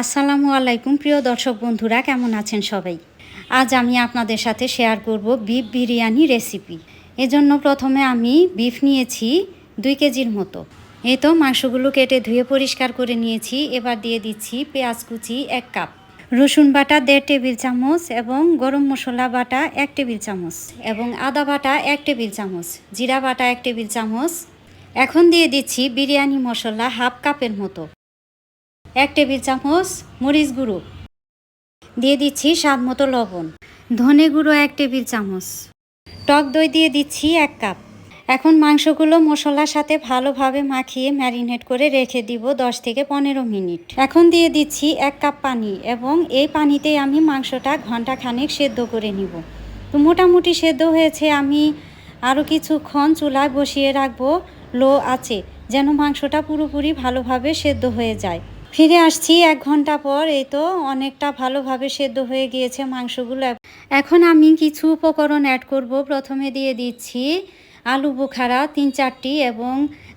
আসসালামু আলাইকুম, প্রিয় দর্শক বন্ধুরা, কেমন আছেন সবাই? আজ আমি আপনাদের সাথে শেয়ার করব বিফ বিরিয়ানি রেসিপি এজন্য প্রথমে আমি বিফ নিয়েছি দুই কেজির মতো। এই তো, মাংসগুলো কেটে ধুয়ে পরিষ্কার করে নিয়েছি। এবার দিয়ে দিচ্ছি পেঁয়াজ কুচি এক কাপ। রসুন বাটা দেড় টেবিল চামচ এবং গরম মশলা বাটা এক টেবিল চামচ এবং আদা বাটা এক টেবিল চামচ, জিরা বাটা এক টেবিল চামচ। এখন দিয়ে দিচ্ছি বিরিয়ানি মশলা হাফ কাপের মতো। এক টেবিল চামচ মরিচ গুঁড়ো। দিয়ে দিচ্ছি স্বাদ মতো লবণ। ধনে গুঁড়ো এক টেবিল চামচ। টক দই দিয়ে দিচ্ছি এক কাপ। এখন মাংসগুলো মশলার সাথে ভালোভাবে মাখিয়ে ম্যারিনেট করে রেখে দিব দশ থেকে পনেরো মিনিট। এখন দিয়ে দিচ্ছি এক কাপ পানি এবং এই পানিতেই আমি মাংসটা ঘণ্টা খানেক সেদ্ধ করে নিব। তো মোটামুটি সেদ্ধ হয়েছে, আমি আরও কিছুক্ষণ চুলায় বসিয়ে রাখব। লো আছে যেন মাংসটা পুরোপুরি ভালোভাবে সেদ্ধ হয়ে যায়। ফিরে আসছি এক ঘণ্টা পর, এই তো অনেকটা ভালোভাবে সেদ্ধ হয়ে গিয়েছে মাংসগুলো। এখন আমি কিছু উপকরণ অ্যাড করব। প্রথমে দিয়ে দিচ্ছি আলু বোখারা তিন চারটি এবং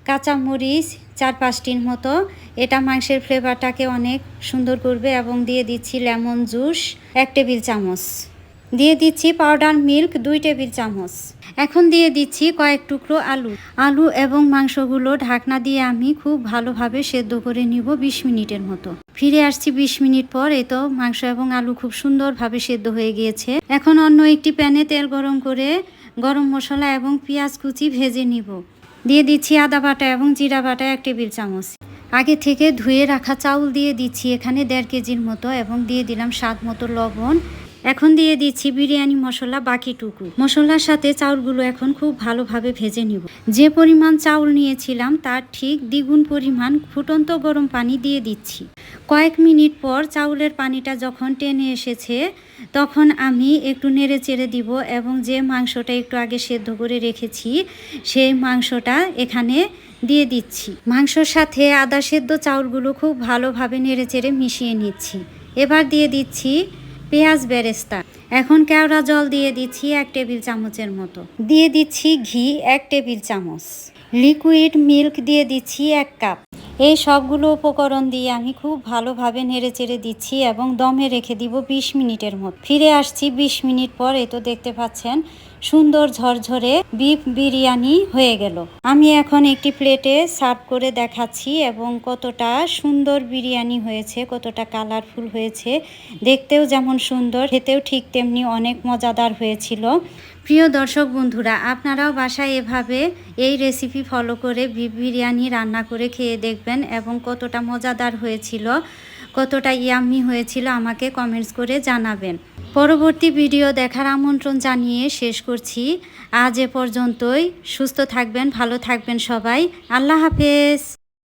কাঁচামরিচ চার পাঁচটির মতো। এটা মাংসের ফ্লেভারটাকে অনেক সুন্দর করবে এবং দিয়ে দিচ্ছি লেমন জুস এক টেবিল চামচ। দিয়ে দিচ্ছি পাউডার মিল্ক দুই টেবিল চামচ। এখন দিয়ে দিচ্ছি কয়েক টুকরো আলু। আলু এবং মাংসগুলো ঢাকনা দিয়ে আমি খুব ভালোভাবে সেদ্ধ করে নিব বিশ মিনিটের মতো। ফিরে আসছি বিশ মিনিট পর, এই তো মাংস এবং আলু খুব সুন্দরভাবে সেদ্ধ হয়ে গিয়েছে। এখন অন্য একটি প্যানে তেল গরম করে গরম মশলা এবং পেঁয়াজ কুচি ভেজে নিব। দিয়ে দিচ্ছি আদা বাটা এবং জিরা বাটা এক টেবিল চামচ। আগে থেকে ধুয়ে রাখা চাউল দিয়ে দিচ্ছি এখানে দেড় কেজির মতো এবং দিয়ে দিলাম স্বাদ মতো লবণ। এখন দিয়ে দিচ্ছি বিরিয়ানি মশলা বাকিটুকু। মশলার সাথে চাউলগুলো এখন খুব ভালোভাবে ভেজে নিব। যে পরিমাণ চাউল নিয়েছিলাম তার ঠিক দ্বিগুণ পরিমাণ ফুটন্ত গরম পানি দিয়ে দিচ্ছি। কয়েক মিনিট পর চাউলের পানিটা যখন টেনে এসেছে, তখন আমি একটু নেড়ে চেড়ে দিব এবং যে মাংসটা একটু আগে সেদ্ধ করে রেখেছি, সেই মাংসটা এখানে দিয়ে দিচ্ছি। মাংসর সাথে আদা সেদ্ধ চাউলগুলো খুব ভালোভাবে নেড়ে চেড়ে মিশিয়ে নিচ্ছি। এবার দিয়ে দিচ্ছি পেঁয়াজ বেরেস্তা। এখন কেওড়া জল দিয়ে দিচ্ছি এক টেবিল চামচের মতো। দিয়ে দিচ্ছি ঘি এক টেবিল চামচ। লিকুইড মিল্ক দিয়ে দিচ্ছি এক কাপ। এই সবগুলো উপকরণ দিয়ে আমি খুব ভালোভাবে নেড়ে চেড়ে দিচ্ছি এবং দমে রেখে দিব বিশ মিনিটের মতো ফিরে আসছি বিশ মিনিট পর এ তো দেখতে পাচ্ছেন সুন্দর ঝরঝরে বিফ বিরিয়ানি হয়ে গেল। আমি এখন একটি প্লেটে সার্ভ করে দেখাচ্ছি এবং কতটা সুন্দর বিরিয়ানি হয়েছে, কতটা কালারফুল হয়েছে। দেখতেও যেমন সুন্দর, খেতেও ঠিক তেমনি অনেক মজাদার হয়েছিল। প্রিয় দর্শক বন্ধুরা, আপনারাও বাসায় এভাবে এই রেসিপি ফলো করে বিফ বিরিয়ানি রান্না করে খেয়ে দেখবেন এবং কতটা মজাদার হয়েছিল। কতটা ইয়াম্মি হয়েছিল আমাকে কমেন্টস করে জানাবেন। পরবর্তী ভিডিও দেখার আমন্ত্রণ জানিয়ে শেষ করছি। আজ এ পর্যন্তই। সুস্থ থাকবেন, ভালো থাকবেন সবাই। আল্লাহ হাফেজ।